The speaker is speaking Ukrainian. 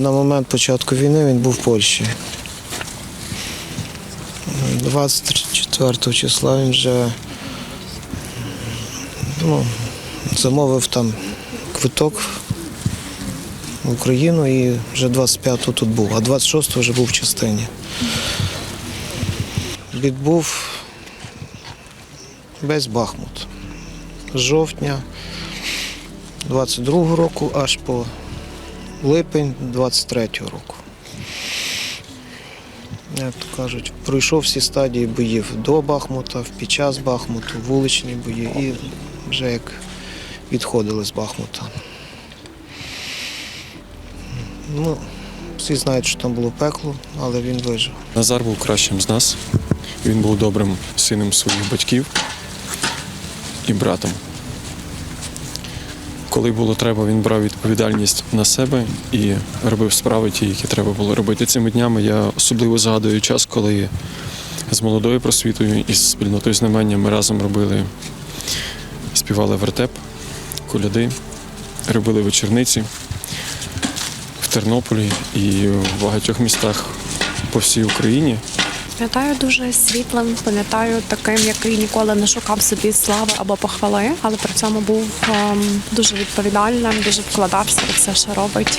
На момент початку війни він був в Польщі. 24 числа він вже ну, замовив там квиток в Україну і вже 25-го тут був, а 26-го вже був в частині. Відбув весь Бахмут. З жовтня 22-го року аж по липень 23-го року. Як то кажуть, пройшов всі стадії боїв до Бахмута, під час Бахмуту, вуличні бої і вже як відходили з Бахмута. Ну, всі знають, що там було пекло, але він вижив. Назар був кращим з нас. Він був добрим сином своїх батьків і братом. Коли було треба, він брав відповідальність на себе і робив справи ті, які треба було робити. Цими днями я особливо згадую час, коли з молодою просвітою і з спільнотою знамення ми разом робили, співали вертеп, коляди, робили вечорниці в Тернополі і в багатьох містах по всій Україні. Пам'ятаю дуже світлим, пам'ятаю таким, який ніколи не шукав собі слави або похвали, але при цьому був ем, дуже відповідальним, дуже вкладався у все, що робить.